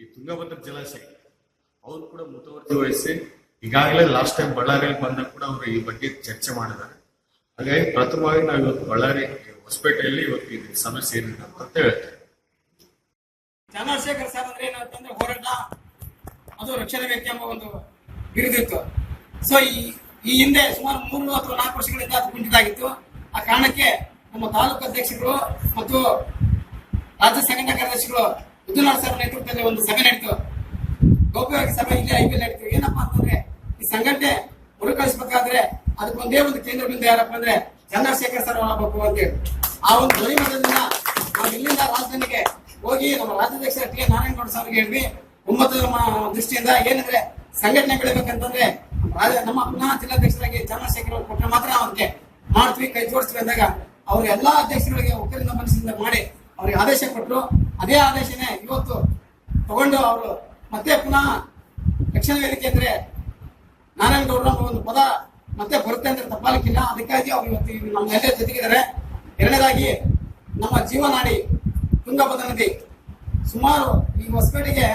ಈ ತುಂಗಭದ್ರ ಜಲಾಶಯ ಅವ್ರು ಕೂಡ ಮುತುವರ್ಜಿ ವಹಿಸಿ ಈಗಾಗಲೇ ಲಾಸ್ಟ್ ಟೈಮ್ ಬಳ್ಳಾರಿಯಲ್ಲಿ ಬಂದಾಗ ಕೂಡ ಅವರು ಈ ಬಗ್ಗೆ ಚರ್ಚೆ ಮಾಡಿದ್ದಾರೆ. ಹಾಗಾಗಿ ಪ್ರಥಮವಾಗಿ ನಾವು ಇವತ್ತು ಬಳ್ಳಾರಿ ಹೊಸಪೇಟೆಯಲ್ಲಿ ಇವತ್ತು ಇದು ಸಮಸ್ಯೆ ಏನಿದೆ ಅಂತ ಹೇಳ್ತೇವೆ. ಚಂದ್ರಶೇಖರ್ ಸರ್ ಅಂದ್ರೆ ಏನಂತಂದ್ರೆ ಹೋರಾಟ, ಅದು ರಕ್ಷಣೆ ವ್ಯಕ್ತಿ ಎಂಬ ಒಂದು ಬಿರುದಿತ್ತು. ಸೊ ಈ ಹಿಂದೆ ಸುಮಾರು ಮೂರು ಅಥವಾ ನಾಲ್ಕು ವರ್ಷಗಳಿಂದ ಅದು ಕುಂಠಿತಾಗಿತ್ತು ಆ ಕಾರಣಕ್ಕೆ ನಮ್ಮ ತಾಲೂಕು ಅಧ್ಯಕ್ಷರು ಮತ್ತು ರಾಜ್ಯ ಸಂಘಟನಾ ಕಾರ್ಯದರ್ಶಿಗಳು ವಿದ್ಯುನಾಥ್ ಸರ್ ನೇತೃತ್ವದಲ್ಲಿ ಒಂದು ಸಭೆ ನಡೀತು. ಗೌಪ್ಯವಾಗಿ ಸಭೆ ಇಲ್ಲಿ ಐ ಪಿ ನಡೀತು. ಏನಪ್ಪಾ ಅಂತಂದ್ರೆ, ಈ ಸಂಘಟನೆ ಮರುಕಳಿಸಬೇಕಾದ್ರೆ ಅದಕ್ಕೊಂದೇ ಒಂದು ಕೇಂದ್ರ ಬಿಂದು ಯಾರಪ್ಪ ಅಂದ್ರೆ ಚಂದ್ರಶೇಖರ್ ಸರ್ ಆಗಬೇಕು ಅಂತೇಳಿ ಆ ಒಂದು ಧ್ವನಿ ಮತದಿಂದ ನಾವು ಇಲ್ಲಿಂದ ರಾಜಧಾನಿಗೆ ಹೋಗಿ ನಮ್ಮ ರಾಜ್ಯಾಧ್ಯಕ್ಷ ಟಿ ಎನ್ ನಾರಾಯಣಗೌಡ ಸರ್ಗೆ ಹೇಳಿ ಒಮ್ಮತದ ದೃಷ್ಟಿಯಿಂದ ಏನಂದ್ರೆ ಸಂಘಟನೆ ಬೆಳಿಬೇಕಂತಂದ್ರೆ ನಮ್ಮ ಪುನಃ ಜಿಲ್ಲಾಧ್ಯಕ್ಷರಾಗಿ ಚಂದ್ರಶೇಖರ್ ಅವರು ಕೊಟ್ಟರೆ ಮಾತ್ರ ಅವ್ರಿಗೆ ಮಾಡ್ತೀವಿ, ಕೈ ಜೋಡಿಸ್ತೀವಿ ಅಂದಾಗ ಅವ್ರ ಎಲ್ಲಾ ಅಧ್ಯಕ್ಷರಿಗೆ ಒಕ್ಕರಿಂದ ಮನಸ್ಸಿಂದ ಮಾಡಿ ಅವ್ರಿಗೆ ಆದೇಶ ಕೊಟ್ಟರು ಅದೇ ಆದೇಶನೇ ಇವತ್ತು ತಗೊಂಡು ಅವರು ಮತ್ತೆ ಪುನಃ ರಕ್ಷಣಾ ವೇದಿಕೆ ಅಂದ್ರೆ ನಾರಾಯಣಗೌಡರ ಒಂದು ಪದ ಮತ್ತೆ ಬರುತ್ತೆ ಅಂದ್ರೆ ತಪ್ಪಾಲಿಕ್ಕಿಲ್ಲ ಅದಕ್ಕಾಗಿ ಅವ್ರು ಇವತ್ತು ನಮ್ಮ ಎಲ್ಲ ಜೊತೆಗಿದ್ದಾರೆ. ಎರಡನೇದಾಗಿ ನಮ್ಮ ಜೀವನಾಡಿ ತುಂಗಭದ್ರ ನದಿ. ಸುಮಾರು ಈ ಹೊಸಪೇಟೆಗೆ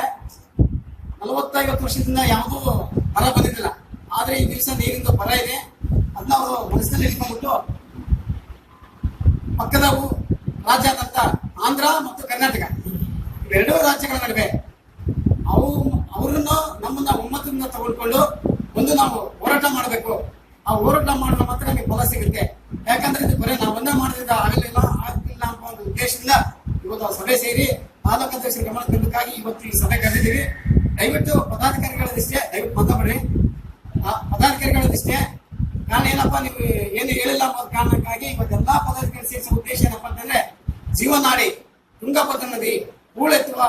ನಲವತ್ತೈವತ್ತು ವರ್ಷದಿಂದ ಯಾವುದೂ ಬರ ಬಂದಿದ್ದಿಲ್ಲ. ಆದ್ರೆ ಈ ದಿವಸ ನೀರಿಂದ ಬರ ಇದೆ. ಅದನ್ನ ಅವರು ಮನಸ್ಸಲ್ಲಿ ಇಟ್ಕೊಂಡ್ಬಿಟ್ಟು ಪಕ್ಕದವು ರಾಜ್ಯಾದ್ಯಂತ ಆಂಧ್ರ ಮತ್ತು ಕರ್ನಾಟಕ. ಎರಡೂ ರಾಜ್ಯಗಳ ನಡುವೆ ಅವು ಅವರನ್ನು ನಮ್ಮನ್ನ ಒಮ್ಮತದಿಂದ ತಗೊಳ್ಕೊಂಡು ಒಂದು ನಾವು ಹೋರಾಟ ಮಾಡಬೇಕು. ಆ ಹೋರಾಟ ಮಾಡಿದ್ರೆ ಮಾತ್ರ ನಮಗೆ ಫಲ ಸಿಗುತ್ತೆ. ಯಾಕಂದ್ರೆ ಇದು ಬರೀ ನಾವು ಒಂದೇ ಮಾಡೋದ್ರಿಂದ ಆಗಲಿಲ್ಲ ಆಗಲಿಲ್ಲ ಅಂತ ಒಂದು ಉದ್ದೇಶದಿಂದ ಇವತ್ತು ಸಭೆ ಸೇರಿ ತಾಲೂಕು ಅಧ್ಯಕ್ಷರ ಗಮನ ತಂದಕ್ಕಾಗಿ ಇವತ್ತು ಈ ಸಭೆ ಕರೆದಿದ್ದೀವಿ. ದಯವಿಟ್ಟು ಪದಾಧಿಕಾರಿಗಳ ದೃಷ್ಟಿಯೇ, ದಯವಿಟ್ಟು ಮಾತಾಡ್ರಿ ಆ ಪದಾಧಿಕಾರಿಗಳದಿಷ್ಟೇ ಕಾರಣ ಏನಪ್ಪ, ನೀವು ಏನು ಹೇಳಿಲ್ಲ ಅನ್ನೋದು ಕಾರಣಕ್ಕಾಗಿ ಇವತ್ತೆಲ್ಲಾ ಪದಾಧಿಕಾರಿ ಸೇರಿಸುವ ಉದ್ದೇಶ ಏನಪ್ಪ ಅಂತಂದ್ರೆ, ಜೀವನಾಡಿ ತುಂಗಭದ್ರಾ ನದಿ ಹೂಳೆತ್ತುವ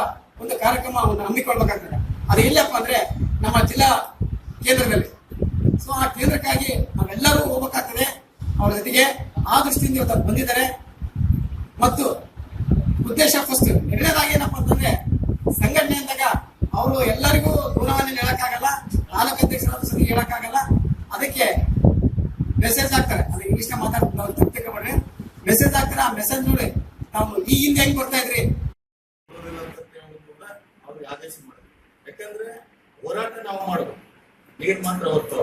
ಒಂದು ಕಾರ್ಯಕ್ರಮ ಒಂದು ಹಮ್ಮಿಕೊಳ್ಬೇಕಾಗ್ತದೆ. ಅದು ಇಲ್ಲಪ್ಪ ಅಂದ್ರೆ ನಮ್ಮ ಜಿಲ್ಲಾ ಕೇಂದ್ರದಲ್ಲಿ. ಸೊ ಆ ಕೇಂದ್ರಕ್ಕಾಗಿ ನಾವೆಲ್ಲರೂ ಹೋಗ್ಬೇಕಾಗ್ತದೆ. ಅವರ ಜೊತೆಗೆ ಆ ದೃಷ್ಟಿಯಿಂದ ಇವತ್ತು ಬಂದಿದ್ದಾರೆ. ಮತ್ತು ಉದ್ದೇಶ ಫಸ್ಟ್ ಎರಡನೇದಾಗಿ ಏನಪ್ಪ ಅಂತಂದ್ರೆ ಸಂಘಟನೆ ಅಂದಾಗ ಅವರು ಎಲ್ಲರಿಗೂ ದೂರವಾಣಿ ಹೇಳಕ್ಕಾಗಲ್ಲ ತಾಲೂಕು ಅಧ್ಯಕ್ಷರಾದ ಸರಿ ಹೇಳಕ್ಕಾಗಲ್ಲ. ಅದಕ್ಕೆ ಮೆಸೇಜ್ ಹಾಕ್ತಾರೆ. ಅದು ಇಂಗ್ಲಿಷ್ ಮಾತಾಡ್ತಾರೆ ಮೆಸೇಜ್ ಹಾಕ್ತಾರೆ. ಆ ಮೆಸೇಜ್ ನೋಡಿ, ನಾವು ಈ ಹಿಂದೆ ಹೆಂಗ್ ಬರ್ತಾ ಇದ್ರಿ? ಕೂಡ ಅವ್ರಿಗೆ ಆದೇಶ ಮಾಡಿದ್ರು. ಯಾಕಂದ್ರೆ ಹೋರಾಟ ನಾವು ಮಾಡಬೇಕು. ನೀರ್ ಮಾತ್ರ ಹೊತ್ತು.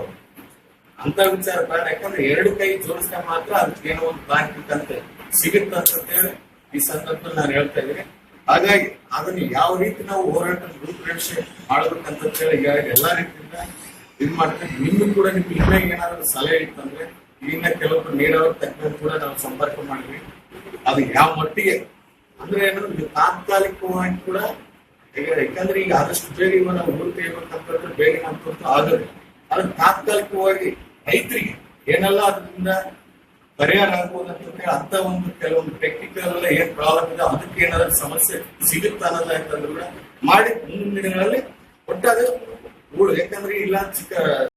ಅಂತ ವಿಚಾರ ಬೇಡ. ಯಾಕಂದ್ರೆ ಎರಡು ಕೈ ಜೋಡಿಸಿದ ಮಾತ್ರ ಅದಕ್ಕೆ ಏನೋ ಒಂದು ಬಾಕಿ ಅಂತ ಸಿಗುತ್ತೆ ಅಂತ ಹೇಳಿ ಈ ಸಂದರ್ಭದಲ್ಲಿ ನಾನು ಹೇಳ್ತಾ ಇದ್ದೀನಿ. ಹಾಗಾಗಿ ಅದನ್ನ ಯಾವ ರೀತಿ ನಾವು ಹೋರಾಟ ರೂಪರೇಷೆ ಮಾಡ್ಬೇಕಂತ ಹೇಳಿ ಎಲ್ಲಾ ರೀತಿಯಿಂದ ಇದ್ ಮಾಡ್ತೀವಿ ನಿಮ್ಗೆ ಕೂಡ ನಿಮ್ಗೆ ಇನ್ನೇ ಏನಾದ್ರು ಸಲಹೆ ಇತ್ತಂದ್ರೆ ಇನ್ನ ಕೆಲವೊಬ್ರು ನೀರಾವರಿ ತಜ್ಞರು ಕೂಡ ನಾವು ಸಂಪರ್ಕ ಮಾಡಿದ್ವಿ. ಅದು ಯಾವ ಮಟ್ಟಿಗೆ? ಅಂದ್ರೆ ಏನು ಇದು ತಾತ್ಕಾಲಿಕವಾಗಿ ಕೂಡ ಯಾಕಂದ್ರೆ ಈಗ ಆದಷ್ಟು ಬೇಗ ಇವನ್ನ ಊರು ತೆಗಿಬೇಕಂತಂದ್ರೆ ಬೇಗ ಅಂತಂತೂ ಆಗದೆ ಅದನ್ನ ತಾತ್ಕಾಲಿಕವಾಗಿ ರೈತರಿಗೆ ಏನೆಲ್ಲ ಅದರಿಂದ ಪರಿಹಾರ ಆಗ್ಬೋದು ಅಂತ ಒಂದು ಕೆಲವೊಂದು ಟೆಕ್ನಿಕಲ್ ಎಲ್ಲ ಏನ್ ಪ್ರಾಬ್ಲಮ್ ಇದೆ, ಅದಕ್ಕೆ ಏನಾದ್ರು ಸಮಸ್ಯೆ ಸಿಗುತ್ತಾ ಅಂತಂದ್ರೆ ಕೂಡ ಮಾಡಿ ಮುಂದಿನ ದಿನಗಳಲ್ಲಿ ಒಟ್ಟಾಗ ಊಳು ಯಾಕಂದ್ರೆ ಇಲ್ಲ ಚಿಕ್ಕ